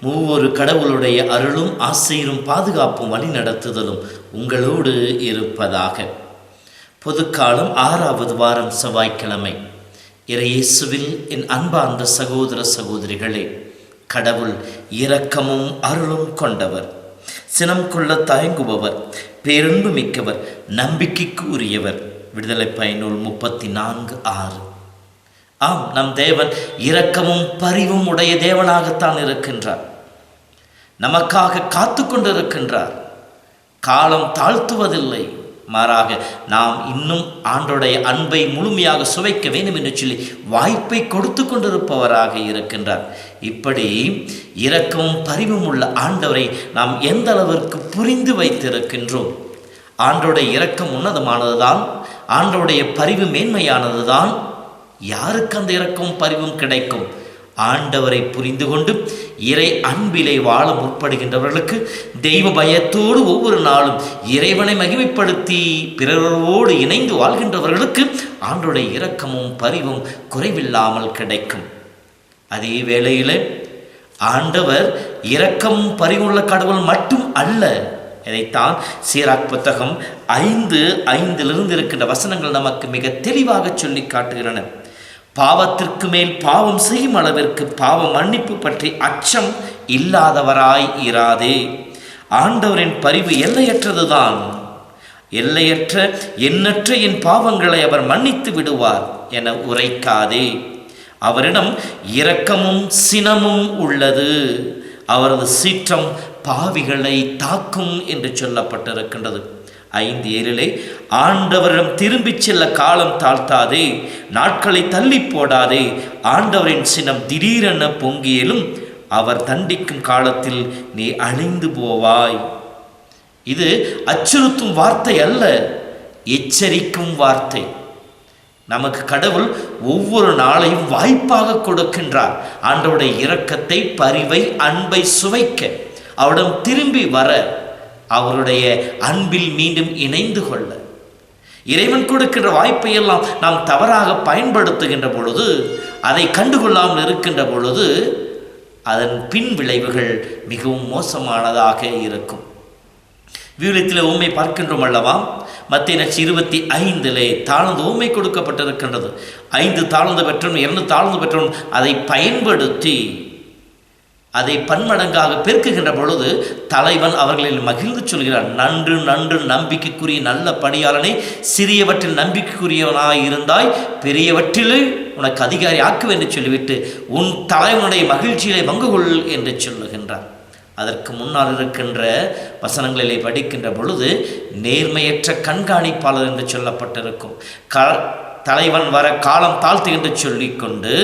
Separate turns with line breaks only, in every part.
மூவொரு கடவுளுடைய அருளும் ஆசையிலும் பாதுகாப்பும் வழி நடத்துதலும் உங்களோடு இருப்பதாக. பொதுக்காலம் ஆறாவது வாரம் செவ்வாய்க்கிழமை. இறையேசுவில் என் அன்பார்ந்த சகோதர சகோதரிகளே கடவுள் இரக்கமும் அருளும் கொண்டவர். சினம் கொள்ள தயங்குபவர் பேரன்பு மிக்கவர் நம்பிக்கைக்கு உரியவர். விடுதலை பயனுள் முப்பத்தி நான்கு ஆறு. ஆம் நம் தேவன் இரக்கமும் பரிவும் உடைய தேவனாகத்தான் இருக்கின்றார். நமக்காக காத்து கொண்டிருக்கின்றார் காலம் தாழ்த்துவதில்லை. மாறாக நாம் இன்னும் ஆண்டோடைய அன்பை முழுமையாக சுவைக்க வேண்டும் என்று சொல்லி வாய்ப்பை கொடுத்து கொண்டிருப்பவராக இருக்கின்றார். இப்படி இரக்கமும் பரிவும் உள்ள ஆண்டவரை நாம் எந்த அளவிற்கு புரிந்து வைத்திருக்கின்றோம்? ஆண்டோடைய இரக்கம் உன்னதமானதுதான். ஆண்டோடைய பரிவு மேன்மையானதுதான். யாருக்கு அந்த இரக்கமும் பரிவும் கிடைக்கும்? ஆண்டவரை புரிந்து கொண்டு இறை அன்பிலே வாழ முற்படுகின்றவர்களுக்கு தெய்வ பயத்தோடு ஒவ்வொரு நாளும் இறைவனை மகிமைப்படுத்தி பிறரோடு இணைந்து வாழ்கின்றவர்களுக்கு ஆண்டோடைய இரக்கமும் பரிவும் குறைவில்லாமல் கிடைக்கும். அதே வேளையில் ஆண்டவர் இரக்கம் பரிவுள்ள கடவுள் மட்டும் அல்ல. இதைத்தான் சீராக் புத்தகம் ஐந்து ஐந்திலிருந்து இருக்கின்ற வசனங்கள் நமக்கு மிக தெளிவாக சொல்லி காட்டுகின்றன. பாவத்திற்கு மேல் பாவம் செய்யும் அளவிற்கு பாவ மன்னிப்பு பற்றி அச்சம் இல்லாதவராய் இராதே. ஆண்டவரின் பரிவு எல்லையற்றதுதான். எல்லையற்ற எண்ணற்ற என் பாவங்களை அவர் மன்னித்து விடுவார் என உரைக்காதே. அவரிடம் இரக்கமும் சினமும் உள்ளது. அவரது சீற்றம் பாவிகளை தாக்கும் என்று சொல்லப்பட்டிருக்கின்றது. ஐந்து ஏழிலே ஆண்டவரிடம் திரும்பிச் செல்ல காலம் தாழ்த்தாதே நாட்களை தள்ளி போடாதே ஆண்டவரின் சினம் திடீரென பொங்கியலும் அவர் தண்டிக்கும் காலத்தில் நீ அழிந்து போவாய். இது அச்சுறுத்தும் வார்த்தை அல்ல எச்சரிக்கும் வார்த்தை. நமக்கு கடவுள் ஒவ்வொரு நாளையும் வாய்ப்பாக கொடுக்கின்றார். ஆண்டவுடைய இரக்கத்தை பரிவை அன்பை சுவைக்க அவரிடம் திரும்பி வர அவருடைய அன்பில் மீண்டும் இணைந்து கொள்ள. இறைவன் கொடுக்கின்ற வாய்ப்பை எல்லாம் நாம் தவறாக பயன்படுத்துகின்ற பொழுது அதை கண்டுகொள்ளாமல் இருக்கின்ற பொழுது அதன் பின் விளைவுகள் மிகவும் மோசமானதாக இருக்கும். விவிலியத்தில் ஊமை பார்க்கின்றோம் அல்லவா? மத்திய நச்சு இருபத்தி ஐந்திலே தாழ்ந்து ஊமை கொடுக்கப்பட்டிருக்கின்றது. ஐந்து தாழ்ந்து பெற்றோம் இரண்டு தாழ்ந்து பெற்றோம் அதை பயன்படுத்தி அதை பன்மடங்காக பெருக்குகின்ற பொழுது தலைவன் அவர்களில் மகிழ்ந்து சொல்கிறார் நன்று நன்று நம்பிக்கைக்குரிய நல்ல பணியாளனை சிறியவற்றில் நம்பிக்கைக்குரியவனாய் இருந்தாய் பெரியவற்றிலே உனக்கு அதிகாரி ஆக்குவேன் என்று சொல்லிவிட்டு உன் தலைவனுடைய மகிழ்ச்சியிலே பங்கு கொள் என்று சொல்லுகின்றார் அதற்கு முன்னால் இருக்கின்ற வசனங்களிலே படிக்கின்ற பொழுது நேர்மையற்ற கண்காணிப்பாளர் என்று சொல்லப்பட்டிருக்கும். க தலைவன் வர காலம் தாழ்த்து என்று சொல்லிக்கொண்டு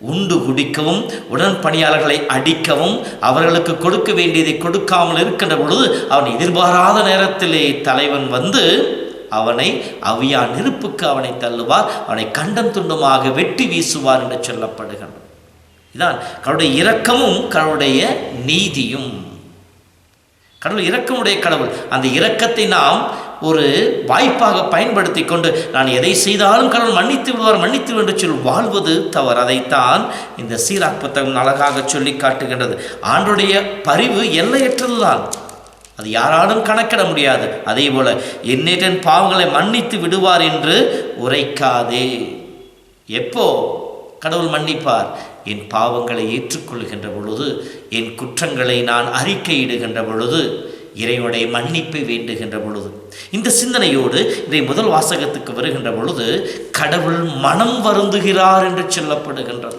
உண்டு குடிக்கவும் உடன் பணியாளர்களை அடிக்கவும் அவர்களுக்கு கொடுக்க வேண்டியதை கொடுக்காமல் இருக்கின்ற பொழுது அவன் எதிர்பாராத நேரத்திலே தலைவன் வந்து அவனை அவியா நெருப்புக்கு அவனை தள்ளுவார் அவனை கண்டம் துண்டமாக வெட்டி வீசுவார் என்று சொல்லப்படுகின்றது. இதான் கடவுடைய இரக்கமும் கடவுடைய நீதியும். கடவுள் இரக்கமுடைய கடவுள். அந்த இரக்கத்தை நாம் ஒரு வாய்ப்பாக பயன்படுத்தி கொண்டு நான் எதை செய்தாலும் கடவுள் மன்னித்து விடுவார் மன்னித்து விடுவார் என்று சொல்லி வாழ்வது தவறு. அதைத்தான் இந்த சீராக் புத்தகம் அழகாக சொல்லி காட்டுகின்றது. ஆண்டுடைய பரிவு எல்லையற்றதுதான். அது யாராலும் கணக்கிட முடியாது. அதே போல எண்ணேற்றன் பாவங்களை மன்னித்து விடுவார் என்று உரைக்காதே. எப்போ? கடவுள் மன்னிப்பார். என் பாவங்களை ஏற்றுக்கொள்கின்ற பொழுது என் குற்றங்களை நான் அறிக்கையிடுகின்ற பொழுது இறைவனுடைய மன்னிப்பை வேண்டுகின்ற பொழுது. இந்த சிந்தனையோடு இதை முதல் வாசகத்துக்கு வருகின்ற பொழுது கடவுள் மனம் வருந்துகிறார் என்று சொல்லப்படுகின்றது.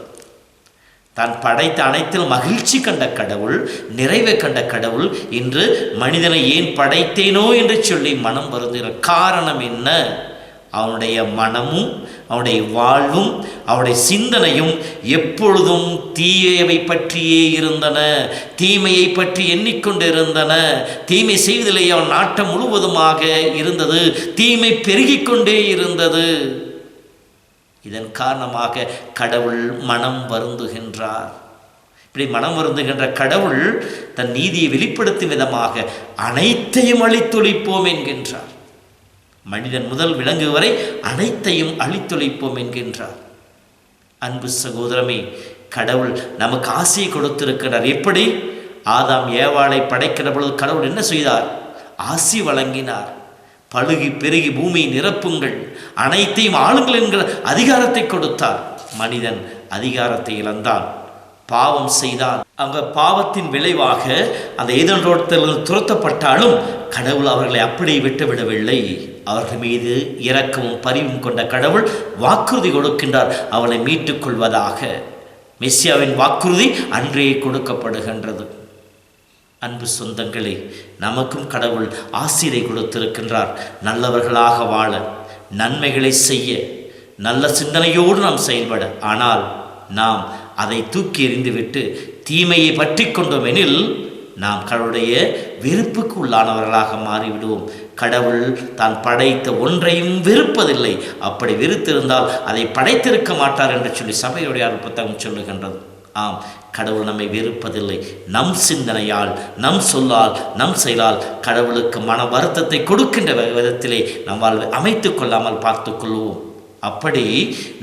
தான் படைத்த அனைத்தில் மகிழ்ச்சி கண்ட கடவுள் நிறைவை கண்ட கடவுள் இன்று மனிதனை ஏன் படைத்தேனோ என்று சொல்லி மனம் வருந்துகிறார் காரணம் என்ன? அவனுடைய மனமும் அவனுடைய வாழ்வும் அவனுடைய சிந்தனையும் எப்பொழுதும் தீயவை பற்றியே இருந்தன. தீமையை பற்றி எண்ணிக்கொண்டு இருந்தன தீமை செய்வதிலே அவன் நாட்டம் முழுவதுமாக இருந்தது. தீமை பெருகிக் கொண்டே இருந்தது. இதன் காரணமாக கடவுள் மனம் வருந்துகின்றார். இப்படி மனம் வருந்துகின்ற கடவுள் தன் நீதியை வெளிப்படுத்தும் விதமாக அனைத்தையும் அழித்தொழிப்போம் என்கின்றார். மனிதன் முதல் விலங்கு வரை அனைத்தையும் அழித்தொழிப்போம் என்கின்றார். அன்பு சகோதரமே கடவுள் நமக்கு ஆசையை கொடுத்திருக்கிறார். எப்படி? ஆதாம் ஏவாளை படைக்கிற பொழுது கடவுள் என்ன செய்தார்? ஆசி வழங்கினார். பழுகி பெருகி பூமியை நிரப்புங்கள். அனைத்தையும் ஆளுங்கள் என்கிற அதிகாரத்தை கொடுத்தார். மனிதன் அதிகாரத்தை இழந்தான். பாவம் செய்தான். அவங்க பாவத்தின் விளைவாக அந்த ஏதன்றோட்டத்தில் துரத்தப்பட்டாலும் கடவுள் அவர்களை அப்படியே விட்டுவிடவில்லை. அவர்கள் மீது இரக்கமும் பரிவும் கொண்ட கடவுள் வாக்குறுதி கொடுக்கின்றார். அவளை மீட்டுக் கொள்வதாக மெஸ்ஸியாவின் வாக்குறுதி அன்றே கொடுக்கப்படுகின்றது. அன்பு சொந்தங்களே நமக்கும் கடவுள் ஆசிரியை கொடுத்திருக்கின்றார். நல்லவர்களாக வாழ நன்மைகளை செய்ய நல்ல சிந்தனையோடு நாம் செயல்பட. ஆனால் நாம் அதை தூக்கி எறிந்துவிட்டு தீமையை பற்றி கொண்டோம் எனில் நாம் கடவுளுடைய வெறுப்புக்கு உள்ளானவர்களாக மாறிவிடுவோம். கடவுள் தான் படைத்த ஒன்றையும் வெறுப்பதில்லை. அப்படி வெறுத்திருந்தால் அதை படைத்திருக்க மாட்டார் என்று சொல்லி சபையுடைய புத்தகம் சொல்லுகின்றது. ஆம் கடவுள் நம்மை வெறுப்பதில்லை. நம் சிந்தனையால் நம் சொல்லால் நம் செயலால் கடவுளுக்கு மன வருத்தத்தை கொடுக்கின்ற விதத்திலே நம் வாழ்வை அமைத்து கொள்ளாமல் பார்த்து கொள்வோம் அப்படி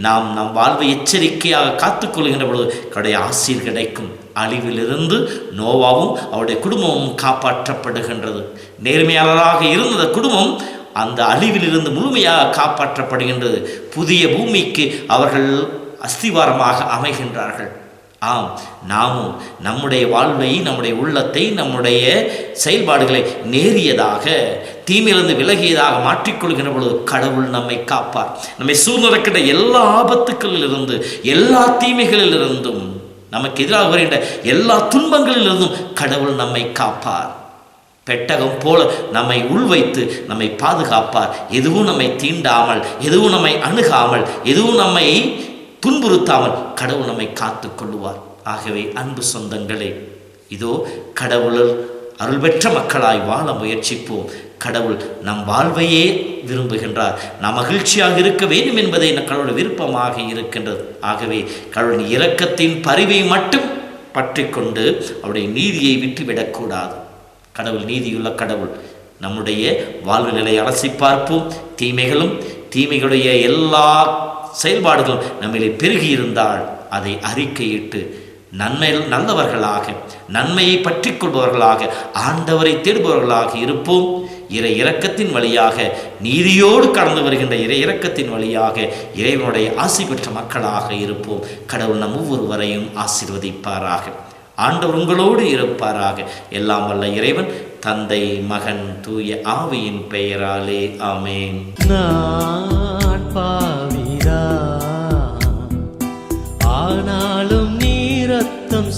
நாம் நம் வாழ்வை எச்சரிக்கையாக காத்துக்கொள்கின்ற பொழுது கடவுடைய ஆசீர் கிடைக்கும். அழிவிலிருந்து நோவாவும் அவருடைய குடும்பமும் காப்பாற்றப்படுகின்றது. நேர்மையாளராக இருந்த குடும்பம் அந்த அழிவிலிருந்து முழுமையாக காப்பாற்றப்படுகின்றது. புதிய பூமிக்கு அவர்கள் அஸ்திவாரமாக அமைகின்றார்கள். ஆம் நாமும் நம்முடைய வாழ்வை நம்முடைய உள்ளத்தை நம்முடைய செயல்பாடுகளை நேரியதாக தீமையிலிருந்து விலகியதாக மாற்றிக்கொள்கின்ற பொழுது கடவுள் நம்மை காப்பார். நம்மை சூழ்நிலைக்கின்ற எல்லா ஆபத்துக்களிலிருந்து எல்லா தீமைகளிலிருந்தும் நமக்கு எதிராக வருகின்ற எல்லா துன்பங்களிலிருந்தும் கடவுள் நம்மை காப்பார். பெட்டகம் போல நம்மை உள்வைத்து நம்மை பாதுகாப்பார். எதுவும் நம்மை தீண்டாமல் எதுவும் நம்மை அணுகாமல் எதுவும் நம்மை துன்புறுத்தாமல் கடவுள் நம்மை காத்து கொள்ளுவார். ஆகவே அன்பு சொந்தங்களே இதோ கடவுளர் அருள்பெற்ற மக்களாய் வாழ முயற்சிப்போம். கடவுள் நம் வாழ்வையே விரும்புகின்றார். நாம் மகிழ்ச்சியாக இருக்க வேண்டும் என்பதே கடவுள் விருப்பமாக இருக்கின்றது. ஆகவே கடவுளின் இரக்கத்தின் பரிவை மட்டும் பற்றி கொண்டு அவருடைய நீதியை விட்டுவிடக்கூடாது கடவுள் நீதியுள்ள கடவுள். நம்முடைய வாழ்வு நிலையை அலசி பார்ப்போம். தீமைகளும் தீமைகளுடைய எல்லா செயல்பாடுகளும் நம்மிலே பெருகி இருந்தால் அதை அறிக்கையிட்டு நன்மை நல்லவர்களாக நன்மையை பற்றி கொள்பவர்களாக ஆண்டவரை தேடுபவர்களாக இருப்போம். இறை இறக்கத்தின் வழியாக நீதியோடு கடந்து வருகின்ற இறை இறக்கத்தின் வழியாக இறைவனுடைய ஆசி பெற்ற மக்களாக இருப்போம். கடவுள் நம் ஒவ்வொருவரையும் ஆசீர்வதிப்பாராக. ஆண்டவர் உங்களோடு இருப்பாராக. எல்லாம் வல்ல இறைவன் தந்தை மகன் தூய ஆவியின் பெயராலே. ஆமேன்.
பாவிதா. ஆனாலும் நீ ரத்தம்